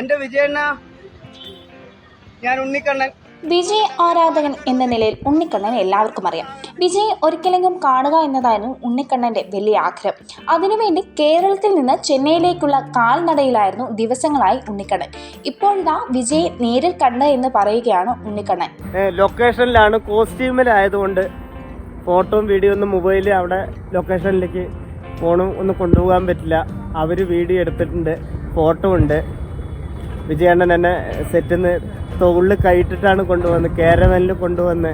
എന്റെ വിജയണ്ണ ഞാൻ ഉണ്ണിക്കണ്ണൻ. വിജയ് ആരാധകൻ എന്ന നിലയിൽ ഉണ്ണിക്കണ്ണൻ എല്ലാവർക്കും അറിയാം. വിജയ് ഒരിക്കലെങ്കിലും കാണുക എന്നതായിരുന്നു ഉണ്ണിക്കണ്ണന്റെ വലിയ ആഗ്രഹം. അതിനുവേണ്ടി കേരളത്തിൽ നിന്ന് ചെന്നൈയിലേക്കുള്ള കാൽനടയിലായിരുന്നു ദിവസങ്ങളായി ഉണ്ണിക്കണ്ണൻ. ഇപ്പോൾ ഇതാ വിജയ് നേരിൽ കണ്ട് എന്ന് പറയുകയാണ് ഉണ്ണിക്കണ്ണൻ. ലൊക്കേഷനിലാണ് കോസ്റ്റ്യൂമിലായതുകൊണ്ട് ഫോട്ടോയും വീഡിയോ ഒന്നും മൊബൈലിൽ അവിടെ ലൊക്കേഷനിലേക്ക് ഫോണും ഒന്നും കൊണ്ടുപോകാൻ പറ്റില്ല. അവർ വീഡിയോ എടുത്തിട്ടുണ്ട് ഫോട്ടോ ഉണ്ട്. വിജയണ്ണൻ എന്നെ സെറ്റിൽ നിന്ന് തൊള്ളിൽ കൈയിട്ടിട്ടാണ് കൊണ്ടുവന്നത് കേരവനിൽ കൊണ്ടുവന്ന്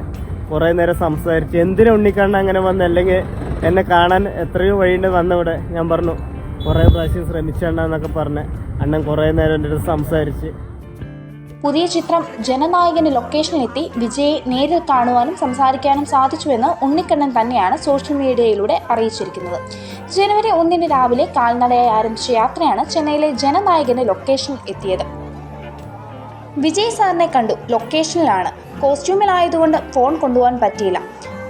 കുറേ നേരം സംസാരിച്ച്. എന്തിനാ ഉണ്ണിക്കണ്ണ അങ്ങനെ വന്ന്? അല്ലെങ്കിൽ എന്നെ കാണാൻ എത്രയോ വഴിയുണ്ട് വന്നവിടെ. ഞാൻ പറഞ്ഞു കുറേ പ്രാവശ്യം ശ്രമിച്ചണ്ണ എന്നൊക്കെ പറഞ്ഞ് അണ്ണൻ കുറേ നേരം എന്റെ അടുത്ത് സംസാരിച്ച്. പുതിയ ചിത്രം ജനനായകന് ലൊക്കേഷനിലെത്തി വിജയെ നേരിൽ കാണുവാനും സംസാരിക്കാനും സാധിച്ചുവെന്ന് ഉണ്ണിക്കണ്ണൻ തന്നെയാണ് സോഷ്യൽ മീഡിയയിലൂടെ അറിയിച്ചിരിക്കുന്നത്. ജനുവരി ഒന്നിന് രാവിലെ കാൽനടയായി ആരംഭിച്ച യാത്രയാണ് ചെന്നൈയിലെ ജനനായകന് ലൊക്കേഷനിൽ എത്തിയത്. വിജയ് സാറിനെ കണ്ടു. ലൊക്കേഷനിലാണ്. കോസ്റ്റ്യൂമിലായതുകൊണ്ട് ഫോൺ കൊണ്ടുപോകാൻ പറ്റിയില്ല.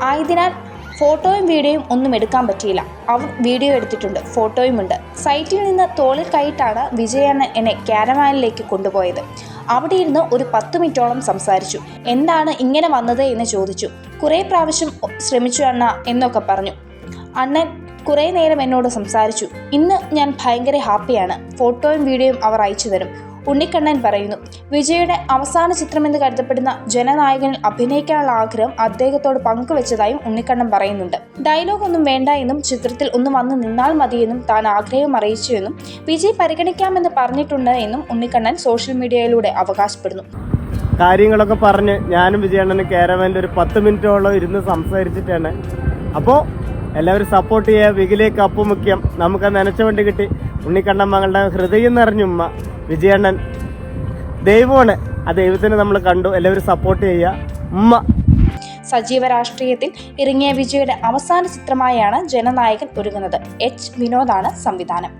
ആയതിനാൽ ഫോട്ടോയും വീഡിയോയും ഒന്നും എടുക്കാൻ പറ്റിയില്ല. അവർ വീഡിയോ എടുത്തിട്ടുണ്ട്. ഫോട്ടോയും ഉണ്ട്. സൈറ്റിൽ നിന്ന് തോളിൽ കൈയിട്ടാണ് വിജയണ്ണൻ എന്നെ ക്യാരവാനിലേക്ക് കൊണ്ടുപോയത്. അവിടെ ഇരുന്ന് ഒരു പത്ത് മിനിറ്റോളം സംസാരിച്ചു. എന്താണ് ഇങ്ങനെ വന്നത്? എന്ന് ചോദിച്ചു. കുറേ പ്രാവശ്യം ശ്രമിച്ചു അണ്ണ എന്നൊക്കെ പറഞ്ഞു. അണ്ണൻ കുറേ നേരം എന്നോട് സംസാരിച്ചു. ഇന്ന് ഞാൻ ഭയങ്കര ഹാപ്പിയാണ്. ഫോട്ടോയും വീഡിയോയും അവർ അയച്ചു തരും. ഉണ്ണിക്കണ്ണൻ പറയുന്നു. വിജയുടെ അവസാന ചിത്രമെന്ന് കരുതപ്പെടുന്ന ജനനായകനിൽ അഭിനയിക്കാനുള്ള ആഗ്രഹം അദ്ദേഹത്തോട് പങ്കുവച്ചതായും ഉണ്ണിക്കണ്ണൻ പറയുന്നുണ്ട്. ഡയലോഗ് ഒന്നും വേണ്ട എന്നും ചിത്രത്തിൽ ഒന്ന് വന്ന് നിന്നാൽ മതിയെന്നും താൻ ആഗ്രഹം അറിയിച്ചുവെന്നും വിജയ് പരിഗണിക്കാമെന്ന് പറഞ്ഞിട്ടുണ്ട് എന്നും ഉണ്ണിക്കണ്ണൻ സോഷ്യൽ മീഡിയയിലൂടെ അവകാശപ്പെടുന്നു. കാര്യങ്ങളൊക്കെ പറഞ്ഞ് ഞാനും വിജയണ്ണനും കേരവന്റെ ഒരു പത്ത് മിനിറ്റോളം ഇരുന്ന് സംസാരിച്ചിട്ടാണ്. അപ്പോൾ എല്ലാവരും സപ്പോർട്ട് ചെയ്യുക. വികിലേക്ക് അപ്പു മുഖ്യം. നമുക്ക് നനച്ച വണ്ടി കിട്ടി. ഉണ്ണിക്കണ്ണൻ മകളുടെ ഹൃദയം നിറഞ്ഞുമ്മ വിജയണ്ണൻ. ദൈവമാണ്. ആ ദൈവത്തിനെ നമ്മൾ കണ്ടു. എല്ലാവരും സപ്പോർട്ട് ചെയ്യുക. ഉമ്മ. സജീവ രാഷ്ട്രീയത്തിൽ ഇറങ്ങിയ വിജയുടെ അവസാന ചിത്രമായാണ് ജനനായകൻ ഒരുങ്ങുന്നത്. എച്ച് വിനോദാണ് സംവിധാനം.